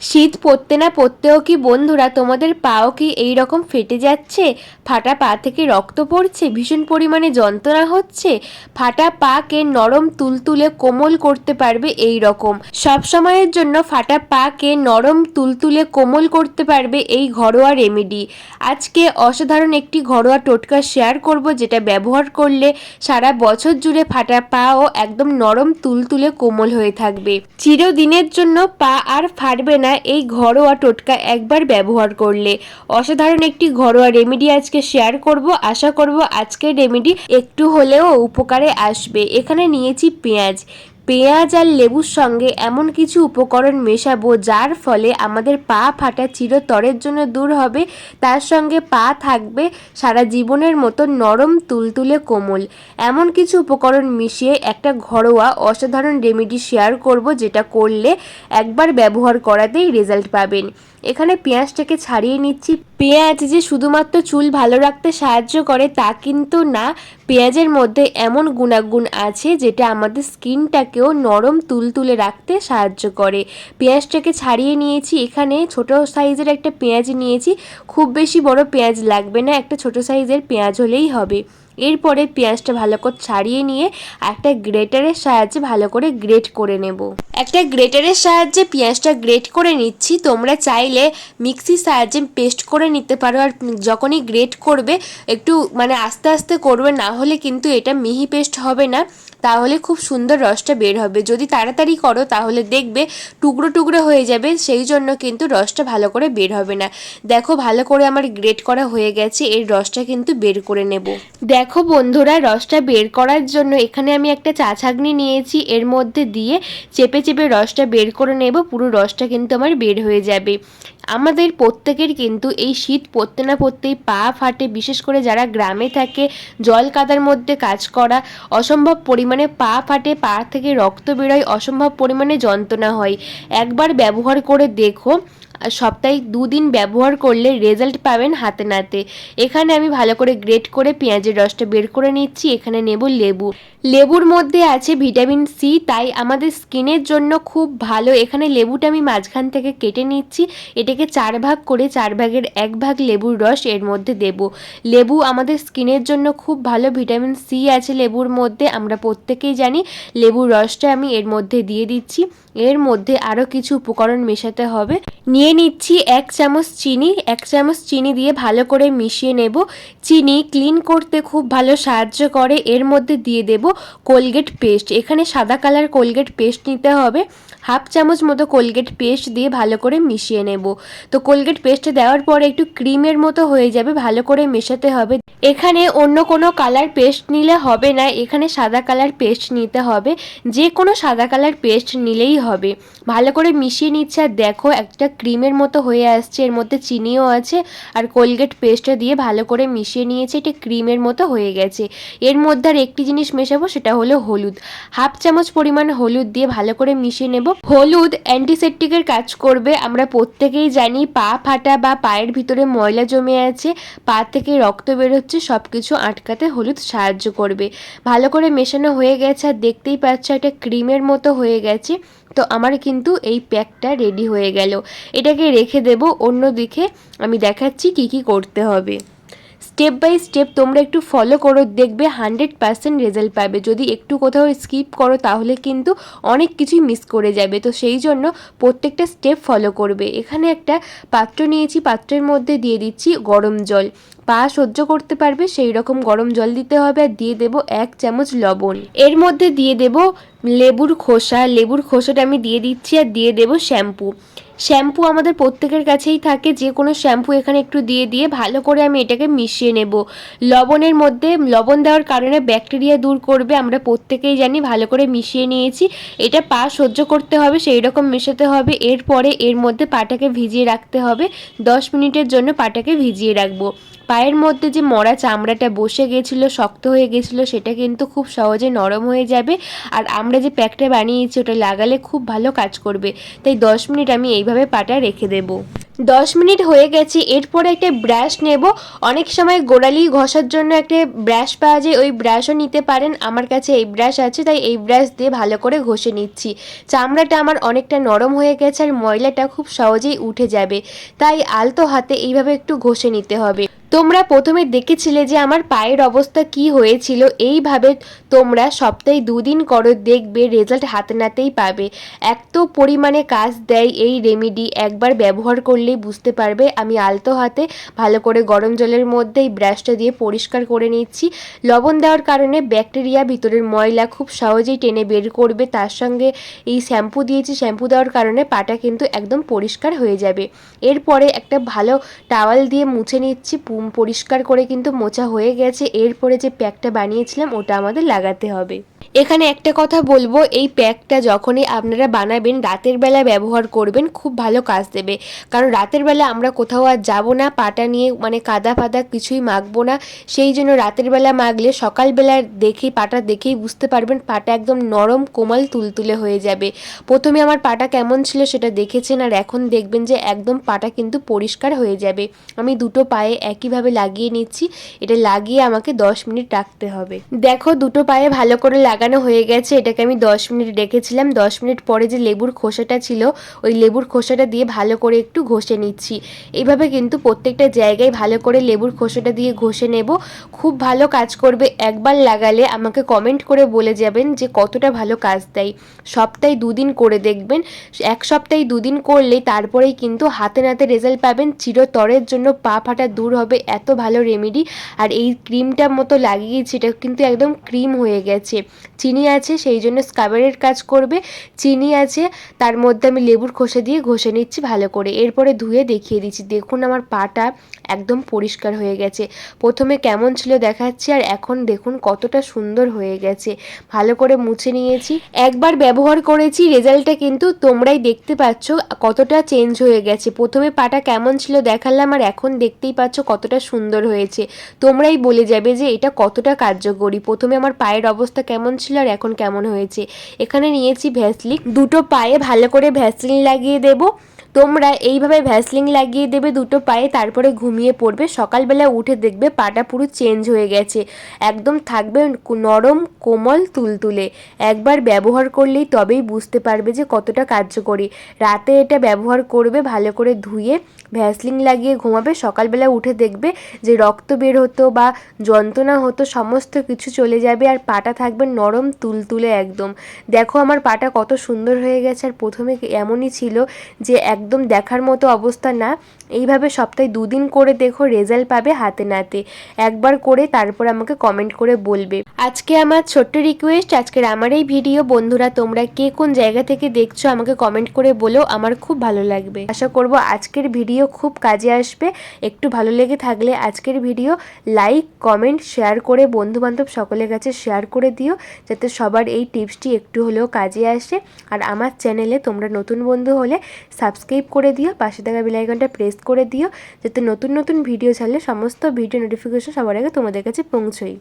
শীত পড়তে না পড়তেও কি বন্ধুরা তোমাদের পাও কি এই রকম ফেটে যাচ্ছে? ফাটা পা থেকে রক্ত পড়ছে, ভীষণ পরিমাণে যন্ত্রণা হচ্ছে, ফাটা পাকে নরম তুলতুলে কোমল করতে পারবে এই রকম সব সময়ের জন্য ফাটা পাকে নরম তুলতুলে কোমল করতে পারবে এই ঘরোয়া রেমেডি আজকে অসাধারণ একটি ঘরোয়া টোটকা শেয়ার করব যেটা ব্যবহার করলে সারা বছর জুড়ে ফাটা পাও একদম নরম তুলতুলে কোমল হয়ে থাকবে। চিরদিনের জন্য পা আর ফাটবে না এই ঘরোয়া টোটকা একবার ব্যবহার করলে। অসাধারণ একটি ঘরোয়া রেমেডি আজকে শেয়ার করব। আশা করব আজকের রেমেডি একটু হলেও উপকারে আসবে। এখানে নিয়েছি পেঁয়াজ। পেঁয়াজ আর লেবুর সঙ্গে এমন কিছু উপকরণ মেশাবো যার ফলে আমাদের পা ফাটা চিরতরের জন্য দূর হবে। তার সঙ্গে পা থাকবে সারা জীবনের মতো নরম, তুলতুলে কোমল। এমন কিছু উপকরণ মিশিয়ে একটা ঘরোয়া অসাধারণ রেমেডি শেয়ার করব যেটা করলে একবার ব্যবহার করাতেই রেজাল্ট পাবেন। এখানে পেঁয়াজটাকে ছাড়িয়ে নিচ্ছি। পেঁয়াজ যে শুধুমাত্র চুল ভালো রাখতে সাহায্য করে তা কিন্তু না, পেঁয়াজের মধ্যে এমন গুণাগুণ আছে যেটা আমাদের স্কিনটাকেও নরম তুলতুলে রাখতে সাহায্য করে। পেঁয়াজটাকে ছাড়িয়ে নিয়েছি, এখানে ছোট সাইজের একটা পেঁয়াজ নিয়েছি। খুব বেশি বড় পেঁয়াজ লাগবে না, একটা ছোট সাইজের পেঁয়াজ হলেই হবে। এরপরে পেঁয়াজটা ভালো করে ছাড়িয়ে নিয়ে একটা গ্রেটারের সাহায্যে ভালো করে গ্রেট করে নেব। একটা গ্রেটারের সাহায্যে পেঁয়াজটা গ্রেট করে নিচ্ছি। তোমরা চাইলে মিক্সির সাহায্যে পেস্ট করে নিতে পারো। আর যখনই গ্রেট করবে, একটু মানে আস্তে আস্তে করবে, না হলে কিন্তু এটা মিহি পেস্ট হবে না। তাহলে খুব সুন্দর রসটা বের হবে। যদি তাড়াতাড়ি করো, তাহলে দেখবে টুকরো টুকরো হয়ে যাবে। সেই জন্য কিন্তু রসটা ভালো করে বের হবে না। দেখো, ভালো করে আমার গ্রেট করা হয়ে গেছে। এর রসটা কিন্তু বের করে নেব। দেখো বন্ধুরা, রসটা বের করার জন্য এখানে আমি একটা চা ছাঁকনি নিয়েছি। এর মধ্যে দিয়ে চেপে চেপে রসটা বের করে নেব, পুরো রসটা কিন্তু আমার বের হয়ে যাবে। আমাদের প্রত্যেকের কিন্তু এই শীত পড়তে না পড়তেই পা ফাটে, বিশেষ করে যারা গ্রামে থাকে, জল কাদার মধ্যে কাজ করা, অসম্ভব পরিমাণে পা ফাটে, পা থেকে রক্ত বেরোয়, অসম্ভব পরিমাণে যন্ত্রণা হয়। একবার ব্যবহার করে দেখো সপ্তাহে দুদিন ব্যবহার করলে রেজাল্ট পাবেন হাতে নাতে। এখানে আমি ভালো করে গ্রেট করে পেঁয়াজের রসটা বের করে নিচ্ছি, এখানে নেব লেবু। লেবুর মধ্যে আছে ভিটামিন সি তাই আমাদের স্কিনের জন্য খুব ভালো। এখানে লেবুটা আমি মাঝখান থেকে কেটে নিচ্ছি, এটাকে চার ভাগ করে চার ভাগের এক ভাগ লেবুর রস এর মধ্যে দেব। লেবু আমাদের স্কিনের জন্য খুব ভালো ভিটামিন সি আছে লেবুর মধ্যে, আমরা প্রত্যেকেই জানি। লেবুর রসটা আমি এর মধ্যে দিয়ে দিচ্ছি। এর মধ্যে আরও কিছু উপকরণ মেশাতে হবে। নিয়ে নিচ্ছি এক চামচ চিনি, এক চামচ চিনি দিয়ে ভালো করে মিশিয়ে নেব। চিনি ক্লিন করতে খুব ভালো সাহায্য করে। এর মধ্যে দিয়ে দেব কোলগেট পেস্ট এখানে সাদা কালার কোলগেট পেস্ট নিতে হবে। হাফ চামচ মতো কোলগেট পেস্ট দিয়ে ভালো করে মিশিয়ে নেব। তো কোলগেট পেস্ট দেওয়ার পরে একটু ক্রিমের মতো হয়ে যাবে, ভালো করে মেশাতে হবে। এখানে অন্য কোনো কালার পেস্ট নিলে হবে না। এখানে সাদা কালার পেস্ট নিতে হবে। যে কোনো সাদা কালার পেস্ট নিলেই হবে। ভালো করে মিশিয়ে নিচ্ছে। আর দেখো একটা ক্রিমের মতো হয়ে আসছে, এর মধ্যে চিনিও আছে আর কোলগেট পেস্টটা দিয়ে ভালো করে মিশিয়ে নিয়েছে, এটা ক্রিমের মতো হয়ে গেছে। এর মধ্যে আর একটি জিনিস মেশাবো, সেটা হলো হলুদ। হাফ চামচ পরিমাণ হলুদ দিয়ে ভালো করে মিশিয়ে নেব। হলুদ অ্যান্টিসেপটিকের কাজ করবে, আমরা প্রত্যেকেই জানি, পা ফাটা বা পায়ের ভিতরে ময়লা জমে আছে, পা থেকে রক্ত বেরোচ্ছে সব কিছু আটকাতে হলুদ সাহায্য করবে। ভালো করে মেশানো হয়ে গেছে, আর দেখতেই পাচ্ছ একটা ক্রিমের মতো হয়ে গেছে। তো আমার কিন্তু এই প্যাকটা রেডি হয়ে গেল। এটাকে রেখে দেব অন্যদিকে আমি দেখাচ্ছি কি কি করতে হবে। স্টেপ বাই স্টেপ তোমরা একটু ফলো করো, দেখবে হান্ড্রেড পার্সেন্ট রেজাল্ট পাবে। যদি একটু কোথাও স্কিপ করো, তাহলে কিন্তু অনেক কিছুই মিস করে যাবে। তো সেই জন্য প্রত্যেকটা স্টেপ ফলো করবে। এখানে একটা পাত্র নিয়েছি, পাত্রের মধ্যে দিয়ে দিচ্ছি গরম জল। পা সহ্য করতে পারবে, সেই রকম গরম জল দিতে হবে আর দিয়ে দেব এক চামচ লবণ। এর মধ্যে দিয়ে দেব লেবুর খোসা। লেবুর খোসাটা আমি দিয়ে দিচ্ছি আর দিয়ে দেব শ্যাম্পু। শ্যাম্পু আমাদের প্রত্যেকের কাছেই থাকে, যে কোনো শ্যাম্পু এখানে একটু দিয়ে দিয়ে ভালো করে আমি এটাকে মিশিয়ে নেব। লবণের মধ্যে, লবণ দেওয়ার কারণে ব্যাকটেরিয়া দূর করবে, আমরা প্রত্যেকেই জানি ভালো করে মিশিয়ে নিয়েছি। এটা পা সহ্য করতে হবে সেই রকম মেশাতে হবে। এরপরে এর মধ্যে পাটাকে ভিজিয়ে রাখতে হবে। দশ মিনিটের জন্য পাটাকে ভিজিয়ে রাখব। পায়ের মধ্যে যে মরা চামড়াটা বসে গেছিল, শক্ত হয়ে গেছিল, সেটা কিন্তু খুব সহজে নরম হয়ে যাবে। আর আমরা যে প্যাকটা বানিয়েছি, ওটা লাগালে খুব ভালো কাজ করবে। তাই দশ মিনিট আমি এইভাবে পাটা রেখে দেবো। দশ মিনিট হয়ে গেছে, এরপরে একটা ব্রাশ নেব। অনেক সময় গোড়ালি ঘষার জন্য একটা ব্রাশ পাওয়া যায়, ওই ব্রাশও নিতে পারেন। আমার কাছে এই ব্রাশ আছে, তাই এই ব্রাশ দিয়ে ভালো করে ঘষে নিচ্ছি। চামড়াটা আমার অনেকটা নরম হয়ে গেছে, আর ময়লাটা খুব সহজেই উঠে যাবে। তাই আলতো হাতে এইভাবে একটু ঘষে নিতে হবে। তোমরা প্রথমে দেখেছিলে যে আমার পায়ের অবস্থা কি হয়েছিল। এইভাবে তোমরা সপ্তাহে দুদিন করো দেখবে রেজাল্ট হাতে নাতেই পাবে। এত পরিমাণে কাজ দেয় এই রেমিডি একবার ব্যবহার করলেই বুঝতে পারবে। আমি আলতো হাতে ভালো করে গরম জলের মধ্যে এই ব্রাশটা দিয়ে পরিষ্কার করে নিচ্ছি। লবণ দেওয়ার কারণে ব্যাকটেরিয়া ভিতরের ময়লা খুব সহজেই টেনে বের করবে। তার সঙ্গে এই শ্যাম্পু দিয়েছি। শ্যাম্পু দেওয়ার কারণে পাটা কিন্তু একদম পরিষ্কার হয়ে যাবে। এরপরে একটা ভালো টাওয়াল দিয়ে মুছে নিচ্ছি। পরিষ্কার করে কিন্তু মোচা হয়ে গেছে। এরপরে যে প্যাকটা বানিয়েছিলাম ওটা আমাদের লাগাতে হবে। এখানে একটা কথা বলব, এই প্যাকটা যখনই আপনারা বানাবেন, রাতের বেলা ব্যবহার করবেন, খুব ভালো কাজ দেবে। কারণ রাতের বেলা আমরা কোথাও আর যাব না, পাটা নিয়ে মানে কাদা ফাদা কিছুই মাখবো না। সেই জন্য রাতের বেলা মাখলে সকালবেলা দেখেই পাটা দেখেই বুঝতে পারবেন, পাটা একদম নরম, কোমল, তুলতুলে হয়ে যাবে। প্রথমে আমার পাটা কেমন ছিল সেটা দেখেছেন, আর এখন দেখবেন যে একদম পাটা কিন্তু পরিষ্কার হয়ে যাবে। আমি দুটো পায়ে একইভাবে লাগিয়ে নিচ্ছি, এটা লাগিয়ে আমাকে দশ মিনিট রাখতে হবে। দেখো, দুটো পায়ে ভালো করে লাগানো হয়ে গেছে, এটাকে আমি দশ মিনিট রেখেছিলাম। দশ মিনিট পরে যে লেবুর খোসাটা ছিল, ওই লেবুর খোসাটা দিয়ে ভালো করে একটু ঘষে নিচ্ছি। এইভাবে কিন্তু প্রত্যেকটা জায়গায় ভালো করে লেবুর খোসাটা দিয়ে ঘষে নেব। খুব ভালো কাজ করবে। একবার লাগালে আমাকে কমেন্ট করে বলে যাবেন যে কতটা ভালো কাজ দেয়। সপ্তাহে দুদিন করে দেখবেন। এক সপ্তাহে দুদিন করলেই তারপরেই কিন্তু হাতে নাতে রেজাল্ট পাবেন। চিরতরের জন্য পা ফাটা দূর হবে। এত ভালো রেমেডি আর এই ক্রিমটার মতো লাগিয়েছি, এটা কিন্তু একদম ক্রিম হয়ে গেছে। চিনি আছে, সেই জন্য স্কাবারের কাজ করবে। চিনি আছে, তার মধ্যে আমি লেবুর খোসা দিয়ে ঘষে নিচ্ছি ভালো করে। এরপরে ধুয়ে দেখিয়ে দিচ্ছি। দেখুন আমার পাটা একদম পরিষ্কার হয়ে গেছে। প্রথমে কেমন ছিল দেখাচ্ছি, আর এখন দেখুন কতটা সুন্দর হয়ে গেছে। ভালো করে মুছে নিয়েছি। একবার ব্যবহার করেছি, রেজাল্টটা কিন্তু তোমরাই দেখতে পাচ্ছ কতটা চেঞ্জ হয়ে গেছে। প্রথমে পাটা কেমন ছিল দেখালাম, আর এখন দেখতেই পাচ্ছ কতটা সুন্দর হয়েছে। তোমরাই বলে যাবে যে এটা কতটা কার্যকরী। প্রথমে আমার পায়ের অবস্থা কেমন ছিল আর এখন কেমন হয়েছে? এখানে নিয়েছি ভ্যাসলিন। দুটো পায়ে ভালো করে ভ্যাসলিন লাগিয়ে দেবো। তোমরা এইভাবে ভ্যাসলিন লাগিয়ে দেবে দুটো পায়ে, তারপরে ঘুমিয়ে পড়বে, সকালবেলা উঠে দেখবে পাটা পুরো চেঞ্জ হয়ে গেছে। একদম থাকবে নরম, কোমল, তুলতুলে। একবার ব্যবহার করলেই তবেই বুঝতে পারবে যে কতটা কার্যকরী। রাতে এটা ব্যবহার করবে, ভালো করে ধুয়ে ভ্যাসলিন লাগিয়ে ঘুমাবে, সকালবেলা উঠে দেখবে যে রক্ত বের হতো বা যন্ত্রণা হতো, সমস্ত কিছু চলে যাবে আর পাটা থাকবে নরম, তুলতুলে একদম। দেখো আমার পাটা কত সুন্দর হয়ে গেছে আর প্রথমে এমনই ছিল যে একদম দেখার মতো অবস্থা না। এইভাবে সপ্তাহে দুদিন করে দেখো রেজাল্ট পাবে হাতে নাতে। একবার করে তারপর আমাকে কমেন্ট করে বলবে। আজকে আমার ছোট্ট রিকোয়েস্ট আজকের আমার এই ভিডিও বন্ধুরা, তোমরা কে কোন জায়গা থেকে দেখছ আমাকে কমেন্ট করে বলো, আমার খুব ভালো লাগবে। আশা করব আজকের ভিডিও খুব কাজে আসবে। একটু ভালো লেগে থাকলে আজকের ভিডিও লাইক কমেন্ট শেয়ার করে বন্ধু বান্ধব সকলের কাছে শেয়ার করে দিও, যাতে সবার এই টিপসটি একটু হলেও কাজে আসে। আর আমার চ্যানেলে তোমরা নতুন বন্ধু হলে সাবস্ক্রাইব করে দিও, পাশে থাকা বেলাইকনটা প্রেস করে দিও, যাতে নতুন নতুন ভিডিও ছাড়লে সমস্ত ভিডিও নোটিফিকেশন সবার আগে তোমাদের কাছে পৌঁছই